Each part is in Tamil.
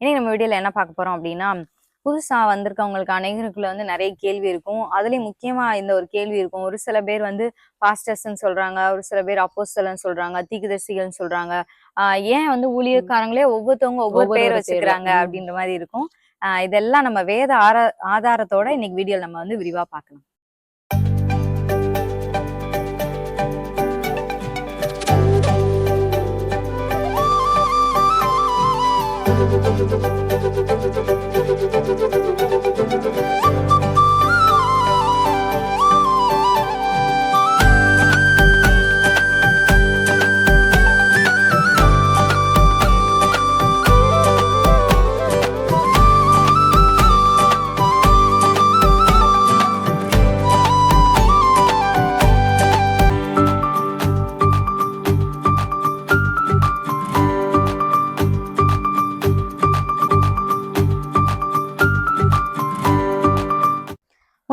இன்னைக்கு நம்ம வீடியோல என்ன பார்க்க போறோம் அப்படின்னா புதுசா வந்திருக்கவங்களுக்கு அனைவருக்குள்ள வந்து நிறைய கேள்வி இருக்கும். அதுலயும் முக்கியமா இந்த ஒரு கேள்வி இருக்கும். ஒரு சில பேர் வந்து பாஸ்டர்ஸ்ன்னு சொல்றாங்க ஒரு சில பேர் அப்போஸ்தலன்னு சொல்றாங்க தீக்குதர்சிகள்னு சொல்றாங்க. ஆஹ் ஏன் வந்து ஊழியக்காரங்களே ஒவ்வொருத்தவங்க ஒவ்வொரு பேர். வச்சுக்கிறாங்க. அப்படின்ற மாதிரி இருக்கும். இதெல்லாம் நம்ம வேத ஆதாரத்தோட இன்னைக்கு வீடியோ நம்ம வந்து விரிவா பார்க்கலாம்.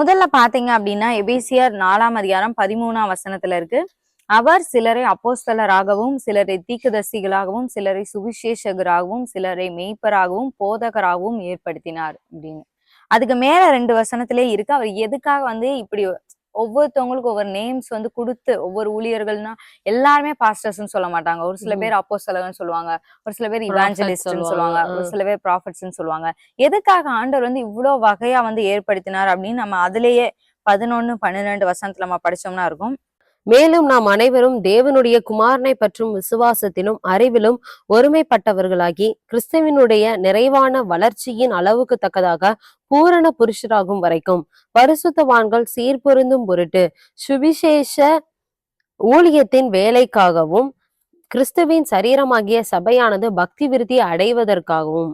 முதல்ல பாத்தீங்க அப்படின்னா எபேசியர் நாலாம் அதிகாரம் பதிமூணாம் வசனத்துல இருக்கு. அவர் சிலரை அப்போஸ்தலராகவும் சிலரை தீக்குதர்சிகளாகவும் சிலரை சுவிசேஷகராகவும் சிலரை மெய்ப்பராகவும் போதகராகவும் ஏற்படுத்தினார் அப்படின்னு. அதுக்கு மேல ரெண்டு வசனத்திலே இருக்கு. அவர் எதுக்காக வந்து இப்படி ஒவ்வொருத்தவங்களுக்கும் ஒவ்வொரு நேம்ஸ் வந்து கொடுத்து ஒவ்வொரு ஊழியர்கள்னா எல்லாருமே பாஸ்டர்ஸ்னு சொல்ல மாட்டாங்க ஒரு சில. பேர் அப்போஸ்தலர்னு சொல்லுவாங்க ஒரு சில பேர் இவாஞ்சலிஸ்ட்னு சொல்லுவாங்க. ஒரு. சில பேர் ப்ராஃபிட்ஸ்னு சொல்லுவாங்க எதுக்காக ஆண்டவர் வந்து இவ்வளோ வகையா வந்து ஏற்படுத்தினார் அப்படின்னு நம்ம அதுலயே பதினொன்னு பன்னிரெண்டு வசனத்துல நம்ம படிச்சோம்னா இருக்கும் மேலும் நாம் அனைவரும் தேவனுடைய குமாரனை பற்றும் விசுவாசத்திலும் அறிவிலும் ஒருமைப்பட்டவர்களாகி கிறிஸ்துவினுடைய நிறைவான வளர்ச்சியின் அளவுக்கு தக்கதாக பூரண புருஷராகும் வரைக்கும் பரிசுத்தவான்கள் சீர்பொருந்தும் பொருட்டு சுவிசேஷ ஊழியத்தின் வேலைக்காகவும் கிறிஸ்துவின் சரீரமாகிய சபையானது பக்தி விருத்தி அடைவதற்காகவும்.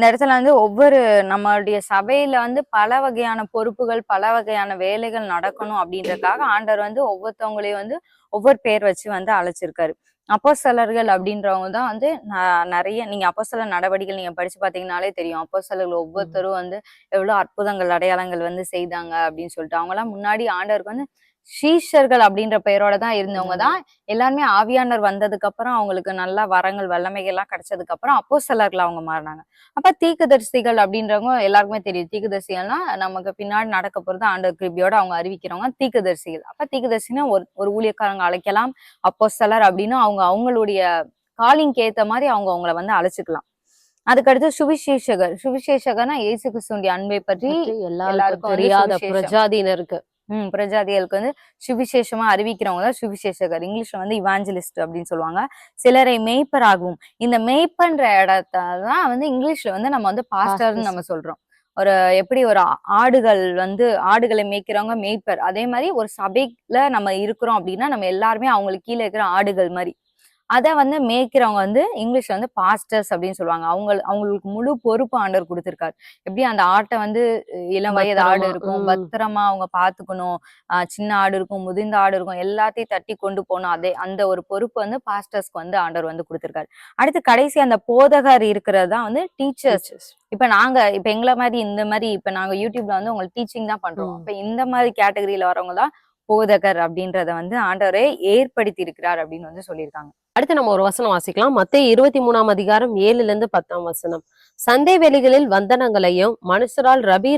இந்த இடத்துல வந்து ஒவ்வொரு நம்மளுடைய சபையில வந்து பல வகையான பொறுப்புகள் பல வகையான வேலைகள் நடக்கணும் அப்படின்றதுக்காக ஆண்டவர் வந்து ஒவ்வொருத்தவங்களையும் வந்து ஒவ்வொரு பேர் வச்சு வந்து அழைச்சிருக்காரு. அப்போஸ்தலர்கள் அப்படின்றவங்க தான் வந்து நிறைய நீங்க அப்போஸ்தலர் நடவடிக்கைகள் நீங்க படிச்சு பாத்தீங்கன்னாலே தெரியும். அப்போஸ்தலர்கள் ஒவ்வொருத்தரும் வந்து எவ்வளவு அற்புதங்கள் அடையாளங்கள் வந்து செய்தாங்க அப்படின்னு சொல்லிட்டு அவங்க எல்லாம் முன்னாடி ஆண்டவருக்கு வந்து சீஷர்கள் அப்படின்ற பெயரோட தான் இருந்தவங்க தான். எல்லாருமே ஆவியானவர் வந்ததுக்கு அப்புறம் அவங்களுக்கு நல்ல வரங்கள் வல்லமைகள் எல்லாம் கிடைச்சதுக்கு அப்புறம் அப்போஸ்தலர்கள் அவங்க மாறினாங்க. அப்ப தீக்குதரிசிகள் அப்படின்றவங்க எல்லாருக்குமே தெரியும். தீக்குதரிசிகள்னா நமக்கு பின்னாடி நடக்க போறது ஆண்டவர் கிருபியோட அவங்க அறிவிக்கிறவங்க தீக்குதரிசிகள். அப்ப தீக்குதரிசினா ஒரு ஒரு ஊழியக்காரங்க அழைக்கலாம் அப்போஸ்தலர் அப்படின்னு அவங்க அவங்களுடைய காலிங்க்கு ஏத்த மாதிரி அவங்க அவங்கள வந்து அழைச்சுக்கலாம். அதுக்கடுத்து சுவிசேஷகர். சுவிசேஷகர்னா இயேசு கிறிஸ்துடைய அன்பை பற்றி எல்லாருக்கும் சுவிசேஷம். பிரஜாதியினருக்கு. ம் பிரஜாதிகளுக்கு வந்து சுவிசேஷமா அறிவிக்கிறவங்க தான் சுவிசேஷகர். இங்கிலீஷ்ல வந்து இவாஞ்சலிஸ்ட் அப்படின்னு சொல்லுவாங்க. சிலரை மேய்ப்பராகவும். இந்த மேய்ப்பன்ற இடத்தான் வந்து இங்கிலீஷ்ல வந்து நம்ம வந்து பாஸ்டர்னு. நம்ம சொல்றோம். ஒரு எப்படி ஒரு ஆடுகள் வந்து ஆடுகளை மேய்க்கிறவங்க மேய்ப்பர். அதே மாதிரி ஒரு சபையில நம்ம இருக்கிறோம் அப்படின்னா நம்ம எல்லாருமே அவங்களுக்கு கீழே இருக்கிற ஆடுகள் மாதிரி. அதை வந்து மேய்க்கிறவங்க வந்து இங்கிலீஷ்ல வந்து பாஸ்டர்ஸ் அப்படின்னு சொல்லுவாங்க. அவங்க அவங்களுக்கு முழு பொறுப்பு ஆண்டவர் கொடுத்திருக்காரு. எப்படி அந்த ஆட்டை வந்து இளம் வயது ஆடு இருக்கும். பத்திரமா அவங்க பாத்துக்கணும் சின்ன ஆடு இருக்கும் முதிர்ந்த ஆடு இருக்கும் எல்லாத்தையும் தட்டி கொண்டு போகணும். அதே அந்த ஒரு பொறுப்பு வந்து பாஸ்டர்ஸ்க்கு வந்து ஆண்டவர் வந்து கொடுத்திருக்காரு. அடுத்து கடைசி அந்த போதகர் இருக்கிறது தான் வந்து டீச்சர்ஸ் இப்ப நாங்க இப்ப எங்களை மாதிரி இந்த மாதிரி இப்ப நாங்க யூடியூப்ல வந்து உங்களுக்கு டீச்சிங் தான் பண்றோம். ம். அப்ப இந்த மாதிரி கேட்டகரியில வரவங்க தான் போதகர் அப்படின்றத வந்து ஆண்டவரே ஏற்படுத்தி இருக்கிறார் அப்படின்னு வந்து சொல்லியிருக்காங்க. அடுத்து நம்ம ஒரு வசனம் வாசிக்கலாம். மத்திய இருபத்தி மூணாம் அதிகாரம் ஏழுல இருந்து பத்தாம் வசனம். சந்தை வெளிகளில் வந்தனங்களையும் மனுஷரால் ரபி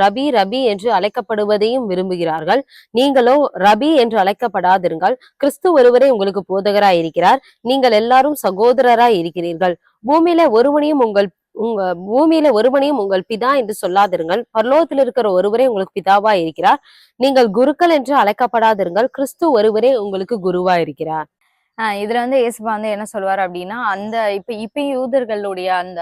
ரபி ரபி என்று அழைக்கப்படுவதையும் விரும்புகிறார்கள். நீங்களோ ரபி என்று அழைக்கப்படாதிருங்கள். கிறிஸ்து ஒருவரே உங்களுக்கு போதகராய் இருக்கிறார் நீங்கள் எல்லாரும் சகோதரராய் இருக்கிறீர்கள் பூமியில ஒருவனையும் உங்கள் உங்க பூமியில ஒருவனையும் உங்கள் பிதா என்று சொல்லாதிருங்கள். பரலோகத்தில் இருக்கிற ஒருவரே உங்களுக்கு பிதாவா இருக்கிறார். நீங்கள் குருக்கள் என்று அழைக்கப்படாதிருங்கள். கிறிஸ்து ஒருவரே உங்களுக்கு குருவா இருக்கிறார். ஆஹ் இதுல வந்து இயேசுபா வந்து என்ன சொல்வார் அப்படின்னா அந்த இப்ப இப்ப யூதர்களுடைய அந்த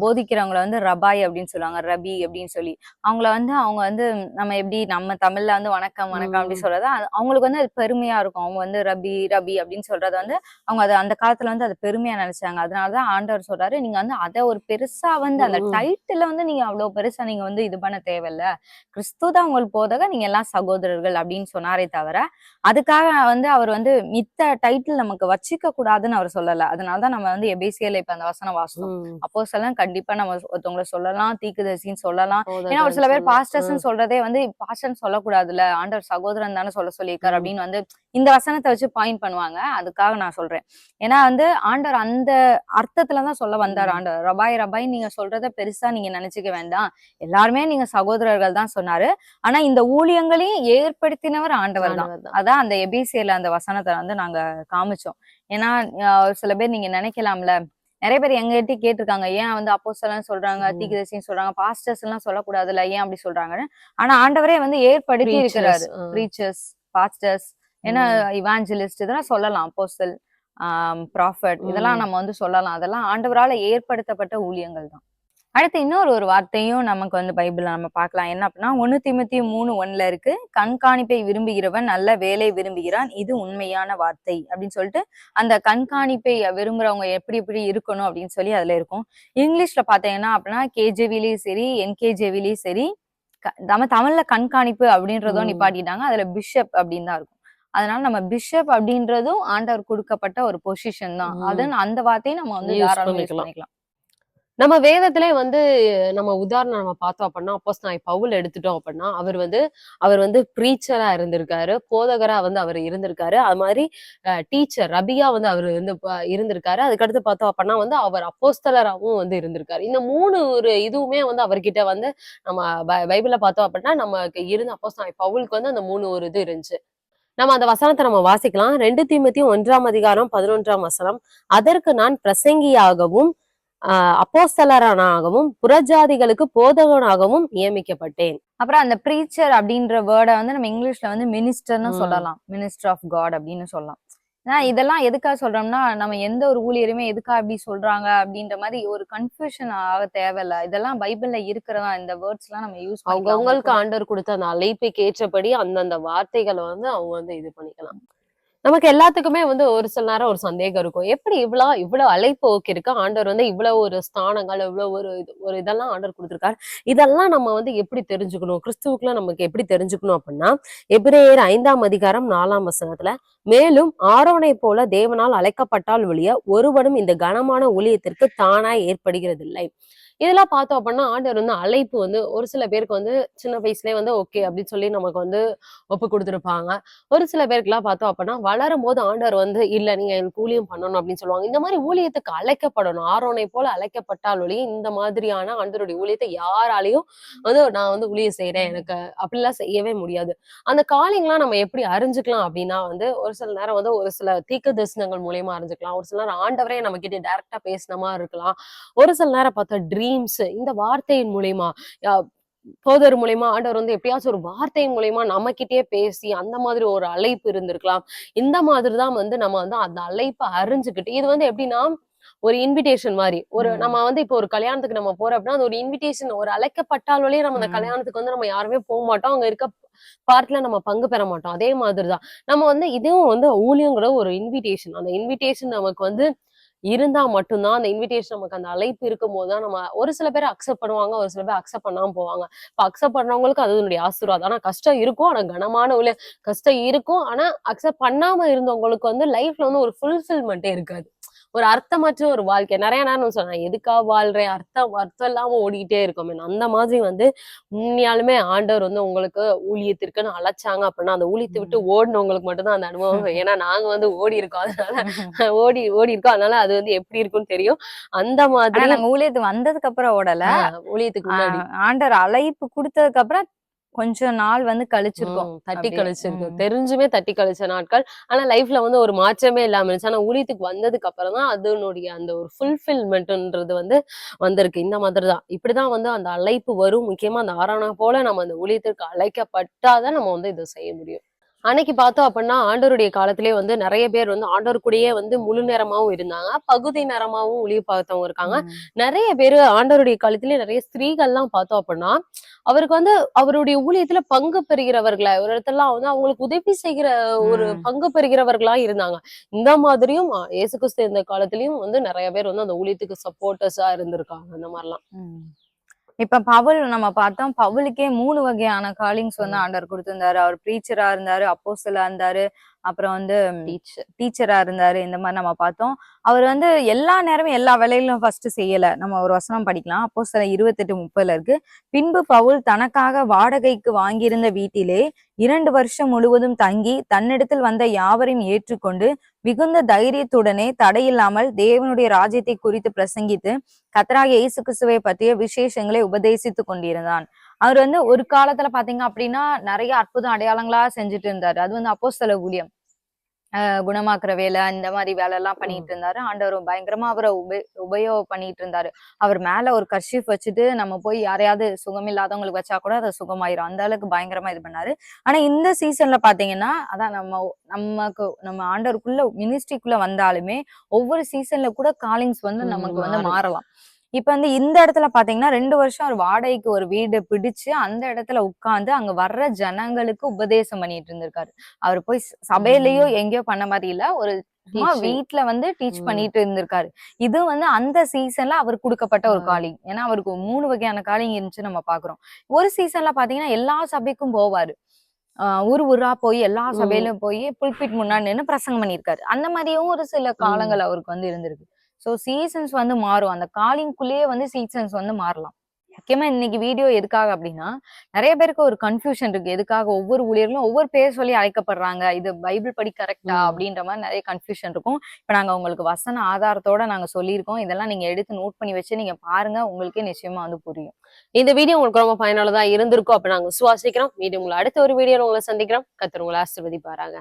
போதிக்கிறவங்கள வந்து ரபாய் அப்படின்னு சொல்லுவாங்க ரபி அப்படின்னு சொல்லி. அவங்கள வந்து அவங்க வந்து நம்ம எப்படி நம்ம தமிழ்ல வந்து வணக்கம் வணக்கம் அப்படி ம். சொல்றது அவங்களுக்கு வந்து அது பெருமையா இருக்கும். அவங்க வந்து ரபி ரபி அப்படின்னு சொல்றது வந்து அவங்க அது அந்த காலத்துல வந்து அது பெருமையா நினைச்சாங்க. அதனாலதான் ஆண்டவர் சொல்றாரு நீங்க வந்து அதை ஒரு பெருசா வந்து அந்த. டைட்டில வந்து நீங்க அவ்வளவு பெருசா நீங்க வந்து இது பண்ண தேவையில்ல. கிறிஸ்து தான் உங்களுக்கு போதக நீங்க எல்லாம் சகோதரர்கள் அப்படின்னு சொன்னாரே தவிர அதுக்காக வந்து அவர் வந்து மித்த டைட்டில் நமக்கு வச்சுக்க கூடாதுன்னு அவர் சொல்லல. அதனாலதான் நம்ம வந்து எபேசியல இப்ப அந்த வசனம் வாசித்தோம். ம். அப்போ சொல்ல கண்டிப்பா நம்ம ஒருத்தவங்களை சொல்லலாம் தீக்குதரிசின்னு சொல்லலாம் ஏன்னா ஒரு சில பேர் சொல்லலாம். பாஸ்டர்ஸ் ம். சொல்றதே வந்து பாஸ்டர்னு சொல்லக்கூடாதுல்ல ஆண்டவர் சகோதரன் தானே சொல்ல சொல்லியிருக்காரு. அப்படின்னு வந்து இந்த வசனத்தை வச்சு பாயிண்ட் பண்ணுவாங்க அதுக்காக நான் சொல்றேன் ஏன்னா வந்து ஆண்டவர் அந்த அர்த்தத்துல தான் சொல்ல வந்தார். ஆண்டவர் ரபாய் ரபாய் நீங்க சொல்றத பெருசா நீங்க நினைச்சுக்க வேண்டாம் எல்லாருமே நீங்க சகோதரர்கள் தான் சொன்னாரு ஆனா இந்த ஊழியங்களையும் ஏற்படுத்தினவர் ஆண்டவர் தான். அதான் அந்த எபிசியில அந்த வசனத்தை வந்து நாங்க காமிச்சோம் ஏன்னா சில பேர் நீங்க நினைக்கலாம்ல நிறைய பேர் எங்ககிட்ட கேட்டிருக்காங்க ஏன் வந்து அப்போஸ்தலன் சொல்றாங்க ம். தீக்கிரசின்னு சொல்றாங்க பாஸ்டர்ஸ் எல்லாம் சொல்லக்கூடாதுல்ல ஏன் அப்படி சொல்றாங்கன்னு ஆனா ஆண்டவரே வந்து ஏற்படுத்தி இருக்கிறாரு. ப்ரீச்சர்ஸ் பாஸ்டர்ஸ் ஏன்னா. இவாஞ்சலிஸ்ட் இதெல்லாம் சொல்லலாம் அப்போஸ்தல் ப்ராஃபட் இதெல்லாம். நம்ம வந்து சொல்லலாம் அதெல்லாம் ஆண்டவரால ஏற்படுத்தப்பட்ட ஊழியங்கள் தான் அடுத்து இன்னொரு ஒரு வார்த்தையும் நமக்கு வந்து பைபிள்ல நம்ம பார்க்கலாம். என்ன அப்படின்னா ஒண்ணு திமுத்தி மூணு ஒண்ணுல இருக்கு. கண்காணிப்பை விரும்புகிறவன் நல்ல வேலை விரும்புகிறான். இது உண்மையான வார்த்தை அப்படின்னு சொல்லிட்டு அந்த கண்காணிப்பை விரும்புறவங்க எப்படி எப்படி இருக்கணும் அப்படின்னு சொல்லி அதுல இருக்கும். இங்கிலீஷ்ல பாத்தீங்கன்னா அப்படின்னா கேஜேவிலையும் சரி என்கேஜேவிலையும் சரி நம்ம தமிழ்ல கண்காணிப்பு அப்படின்றதும். நிப்பாட்டிட்டாங்க. அதுல பிஷப் அப்படின்னு தான் இருக்கும். அதனால நம்ம பிஷப் அப்படின்றதும் ஆண்டவர் கொடுக்கப்பட்ட ஒரு பொசிஷன் தான். ம். அது அந்த வார்த்தையை நம்ம வந்து Use தாராளமா யூஸ் பண்ணிக்கலாம். நம்ம வேதத்திலே வந்து நம்ம உதாரணம் நம்ம பார்த்தோம் அப்படின்னா அப்போஸ் நான் பவுல் எடுத்துட்டோம் அப்படின்னா அவர் வந்து அவர் வந்து ப்ரீச்சரா இருந்திருக்காரு போதகரா வந்து அவர் இருந்திருக்காரு. அது மாதிரி டீச்சர் ரபியா வந்து அவர் வந்து இருந்திருக்காரு. அதுக்கடுத்து பார்த்தோம் அப்படின்னா வந்து அவர் அப்போஸ்தலராகவும் வந்து இருந்திருக்காரு. இந்த மூணு ஒரு இதுவுமே வந்து அவர்கிட்ட வந்து நம்ம பை- பார்த்தோம் அப்படின்னா நமக்கு இருந்த அப்போஸ் நான் பவுலுக்கு வந்து அந்த மூணு ஒரு இது இருந்துச்சு. நம்ம அந்த வசனத்தை நம்ம வாசிக்கலாம். ரெண்டு தீமத்தி ஒன்றாம் அதிகாரம் பதினொன்றாம் வசனம். அதற்கு நான் பிரசங்கியாகவும் அப்போஸ்தலரானாகவும் புறஜாதிகளுக்கு போதகனாகவும் நியமிக்கப்பட்டேன். அப்புறம் அந்த ப்ரீச்சர் அப்படின்ற வேர்டை வந்து நம்ம இங்கிலீஷ்ல வந்து மினிஸ்டர்னு. சொல்லலாம். மினிஸ்டர் ஆஃப் காட் அப்படின்னு சொல்லலாம். ஏன்னா இதெல்லாம் எதுக்காக சொல்றோம்னா நம்ம எந்த ஒரு ஊழியருமே எதுக்கா இப்படி சொல்றாங்க அப்படின்ற மாதிரி ஒரு கன்ஃபியூஷன் ஆக தேவையில்ல. இதெல்லாம் பைபிள்ல இருக்கிறதா இந்த வேர்ட்ஸ் எல்லாம் நம்ம யூஸ் அவங்கவுங்களுக்கு ஆண்டவர் கொடுத்த அந்த அழைப்புக்கு ஏற்றபடி அந்தந்த வார்த்தைகளை வந்து அவங்க வந்து இது பண்ணிக்கலாம். நமக்கு எல்லாத்துக்குமே வந்து ஒரு சில நேரம் ஒரு சந்தேகம் இருக்கும். எப்படி இவ்வளோ இவ்வளோ அழைப்பு ஓகே இருக்கு? ஆண்டவர் வந்து இவ்வளவு ஒரு ஸ்தானங்கள் இவ்வளவு ஒரு இது- ஒரு இதெல்லாம் ஆண்டவர் கொடுத்துருக்காரு. இதெல்லாம் நம்ம வந்து எப்படி தெரிஞ்சுக்கணும்? கிறிஸ்துவுக்குள்ள நமக்கு எப்படி தெரிஞ்சுக்கணும் அப்படின்னா எபிரேயர் ஐந்தாம் அதிகாரம் நாலாம் வசனத்துல மேலும் ஆரோனை போல தேவனால் அழைக்கப்பட்டால் ஒழிய ஒருவனும் இந்த கனமான ஊழியத்திற்கு தானாய் ஏற்படுகிறதில்லை. இதெல்லாம் பார்த்தோம் அப்படின்னா ஆண்டவர் வந்து அழைப்பு வந்து ஒரு சில பேருக்கு வந்து சின்ன வயசுலயே வந்து ஓகே அப்படின்னு சொல்லி நமக்கு வந்து ஒப்பு கொடுத்துருப்பாங்க. ஒரு சில பேருக்குலாம் பார்த்தோம் அப்படின்னா வளரும் போது ஆண்டவர் வந்து இல்ல நீங்க எனக்கு ஊழியம் பண்ணணும் அப்படின்னு சொல்லுவாங்க. இந்த மாதிரி ஊழியத்துக்கு அழைக்கப்படணும். ஆரோனை போல அழைக்கப்பட்டால் ஒழிய இந்த மாதிரியான ஆண்டவருடைய ஊழியத்தை யாராலையும் வந்து நான் வந்து ஊழியம் செய்யறேன் எனக்கு அப்படிலாம் செய்யவே முடியாது. அந்த காலிங்லாம் நம்ம எப்படி அறிஞ்சுக்கலாம் அப்படின்னா வந்து ஒரு சில நேரம் வந்து ஒரு சில தீர்க்க தரிசனங்கள் மூலியமா அறிஞ்சுக்கலாம். ஒரு சில நேரம் ஆண்டவரே நம்ம கிட்ட டைரக்டா பேசின மாதிரி இருக்கலாம். ஒரு சில நேரம் பார்த்தா ட்ரீம்ஸ் இந்த வார்த்தையின் மூலியமா போதர் மூலியமா ஆண்டவர் வந்து எப்படியாச்சும் ஒரு வார்த்தையின் மூலியமா நம்ம கிட்டயே பேசி அந்த மாதிரி ஒரு அழைப்பு இருந்திருக்கலாம். இந்த மாதிரி தான் வந்து நம்ம வந்து அந்த அழைப்பை அறிஞ்சுக்கிட்டு இது வந்து எப்படின்னா ஒரு இன்விடேஷன் மாதிரி. ஒரு. நம்ம வந்து இப்போ ஒரு கல்யாணத்துக்கு நம்ம போறோம் அப்படின்னா அது ஒரு இன்விடேஷன் ஒரு அழைக்கப்பட்டாலே நம்ம அந்த. கல்யாணத்துக்கு வந்து நம்ம யாருமே போக மாட்டோம். அங்க இருக்க பார்ட்ல நம்ம பங்கு பெற மாட்டோம். அதே மாதிரிதான் நம்ம வந்து இதுவும் வந்து ஊழியங்கிற ஒரு இன்விடேஷன் அந்த இன்விடேஷன் நமக்கு வந்து இருந்தா மட்டும்தான் அந்த இன்விடேஷன் நமக்கு அந்த அழைப்பு இருக்கும் போதுதான் நம்ம ஒரு சில பேர் அக்செப்ட் பண்ணுவாங்க ஒரு சில பேர் அக்செப்ட் பண்ணாம போவாங்க. இப்ப அக்செப்ட் பண்றவங்களுக்கு அது என்னுடைய ஆசீர்வாதம். ஆனா கஷ்டம் இருக்கும் ஆனா கனமான உள்ள கஷ்டம் இருக்கும். ஆனா அக்செப்ட் பண்ணாம இருந்தவங்களுக்கு வந்து லைஃப்ல வந்து ஒரு ஃபுல்ஃபில்மெண்ட்டே இருக்காது. ஒரு அர்த்தமற்ற ஒரு வாழ்க்கை. நிறைய நேரம் சொன்னேன் எதுக்கா வாழ்றேன்? அர்த்தம் அர்த்தம் இல்லாம ஓடிக்கிட்டே இருக்கோமே. அந்த மாதிரி வந்து உண்மையாலுமே ஆண்டவர் வந்து உங்களுக்கு ஊழியத்திற்குன்னு அழைச்சாங்க அப்படின்னா அந்த ஊழியத்தை விட்டு ஓடினவங்களுக்கு மட்டும்தான் அந்த அனுபவம் ஏன்னா நாங்க வந்து ஓடி இருக்கோம். அதனால ஓடி ஓடி இருக்கோம். அதனால அது வந்து எப்படி இருக்கும்னு தெரியும். அந்த மாதிரி நாங்க ஊழியத்துக்கு வந்ததுக்கு அப்புறம் ஓடல ஊழியத்துக்கு முன்னாடி. ஆண்டவர் அழைப்பு கொடுத்ததுக்கு அப்புறம் கொஞ்ச நாள் வந்து கழிச்சிருக்கோம். தட்டி. கழிச்சிருக்கு. தெரிஞ்சுமே தட்டி கழிச்ச நாட்கள். ஆனா லைஃப்ல வந்து ஒரு மாற்றமே இல்லாம இருந்துச்சு. ஆனா ஊழியத்துக்கு வந்ததுக்கு அப்புறம் தான் அதனுடைய அந்த ஒரு ஃபுல்ஃபில்மெண்ட்ன்றது வந்து வந்திருக்கு. இந்த மாதிரி தான். இப்படிதான் வந்து அந்த அழைப்பு வரும். முக்கியமா அந்த ஆறானா போல நம்ம அந்த ஊழியத்திற்கு அழைக்கப்பட்டாதான் நம்ம வந்து இதை செய்ய முடியும். அன்னைக்கு பார்த்தோம் அப்படின்னா ஆண்டவருடைய காலத்திலே வந்து நிறைய பேர் வந்து ஆண்டவர் கூடயே வந்து முழு நேரமாவும் இருந்தாங்க பகுதி நேரமாவும் ஊழிய பார்த்தவங்க இருக்காங்க. நிறைய பேரு ஆண்டவருடைய காலத்திலே நிறைய ஸ்திரீகள்லாம் பார்த்தோம் அப்படின்னா அவருக்கு வந்து அவருடைய ஊழியத்துல பங்கு பெறுகிறவர்களா ஒரு இடத்துல வந்து அவங்களுக்கு உதவி செய்கிற ஒரு. பங்கு பெறுகிறவர்களா இருந்தாங்க இந்த மாதிரியும் இயேசு கிறிஸ்து இந்த காலத்திலயும் வந்து நிறைய பேர் வந்து அந்த ஊழியத்துக்கு சப்போர்ட்டர்ஸா இருந்திருக்காங்க அந்த மாதிரிலாம். இப்ப பவுல் நம்ம பார்த்தோம் பவுலுக்கே மூணு வகையான காலிங்ஸ் வந்து ம். ஆண்டவர் கொடுத்திருந்தாரு அவர் ப்ரீச்சரா இருந்தாரு அப்போஸ்தலா இருந்தாரு அப்புறம் வந்து டீச்சர் இருந்தாரு இந்த மாதிரி நம்ம பார்த்தோம். அவர் வந்து எல்லா நேரமும் எல்லா வேலையிலும் ஃபர்ஸ்ட் செய்யல. நம்ம ஒரு வசனம் படிக்கலாம். அப்போ சில இருபத்தெட்டு முப்பதுல இருக்கு பின்பு பவுல் தனக்காக வாடகைக்கு வாங்கியிருந்த வீட்டிலே இரண்டு வருஷம் முழுவதும் தங்கி தன்னிடத்தில் வந்த யாவரையும் ஏற்றுக்கொண்டு மிகுந்த தைரியத்துடனே தடையில்லாமல் தேவனுடைய ராஜ்யத்தை குறித்து பிரசங்கித்து கத்தராகிய இயேசு கிறிஸ்துவை பற்றிய விசேஷங்களை உபதேசித்து கொண்டிருந்தான். அவர் வந்து ஒரு காலத்துல பாத்தீங்க அப்படின்னா நிறைய அற்புதம் அடையாளங்களா செஞ்சுட்டு இருந்தாரு. அது வந்து அப்போஸ்தல ஊழியம். ஆஹ் குணமாக்குற வேலை இந்த மாதிரி வேலை எல்லாம் பண்ணிட்டு இருந்தாரு. ஆண்டவர் பயங்கரமா அவரை உப உபயோகம் பண்ணிட்டு இருந்தாரு. அவர் மேல ஒரு கர்ஷீஃப் வச்சுட்டு நம்ம போய் யாரையாவது சுகம் இல்லாதவங்களுக்கு வச்சா கூட அது சுகமாயிரும். அந்த அளவுக்கு பயங்கரமா இது பண்ணாரு. ஆனா இந்த சீசன்ல பாத்தீங்கன்னா அதான் நம்ம நமக்கு நம்ம ஆண்டவருக்குள்ள மினிஸ்ட்ரிக்குள்ள வந்தாலுமே ஒவ்வொரு சீசன்ல கூட காலிங்ஸ் வந்து நமக்கு வந்து. மாறலாம். இப்ப வந்து இந்த இடத்துல பாத்தீங்கன்னா ரெண்டு வருஷம் அவர் வாடகைக்கு ஒரு வீடு பிடிச்சு அந்த இடத்துல உட்கார்ந்து அங்க வர்ற ஜனங்களுக்கு உபதேசம் பண்ணிட்டு இருந்திருக்காரு. அவர் போய் சபையிலயோ எங்கேயோ பண்ண மாதிரி இல்ல ஒரு சும்மா. வீட்ல வந்து டீச். பண்ணிட்டு இருந்திருக்காரு. இது வந்து அந்த சீசன்ல அவர் கொடுக்கப்பட்ட ஒரு. காலிங் ஏன்னா அவருக்கு மூணு வகையான காலிங் இருந்துச்சு நம்ம பாக்குறோம். ஒரு சீசன்ல பாத்தீங்கன்னா எல்லா சபைக்கும் போவாரு. ஊர் ஊரா போய் எல்லா. சபையிலும் போய் புல்பிட் முன்னாடி நின்னு பிரசங்கம் பண்ணியிருக்காரு. அந்த மாதிரியும் ஒரு சில காலங்கள் அவருக்கு வந்து இருந்திருக்கு. சோ சீசன்ஸ் வந்து மாறும். அந்த காலிங்குள்ளேயே வந்து சீசன்ஸ் வந்து மாறலாம். முக்கியமா இன்னைக்கு வீடியோ எதுக்காக அப்படின்னா நிறைய பேருக்கு ஒரு கன்ஃபியூஷன் இருக்கு. எதுக்காக ஒவ்வொரு ஊழியர்களும் ஒவ்வொரு பேர் சொல்லி அழைக்கப்படுறாங்க. இது பைபிள் படி கரெக்டா. அப்படின்ற மாதிரி நிறைய கன்ஃபியூஷன் இருக்கும். இப்ப நாங்க உங்களுக்கு வசன ஆதாரத்தோட நாங்க சொல்லியிருக்கோம். இதெல்லாம் நீங்க எடுத்து நோட் பண்ணி வச்சு நீங்க பாருங்க. உங்களுக்கே நிச்சயமா வந்து புரியும். இந்த வீடியோ உங்களுக்கு ரொம்ப பயனுள்ளதா இருந்திருக்கும் அப்ப நாங்க விசுவாசிக்கிறோம். மீண்டும் உங்களை அடுத்த ஒரு வீடியோல உங்களை சந்திக்கிறோம். கத்தர் உங்களை ஆசிர்வதிப்பாராங்க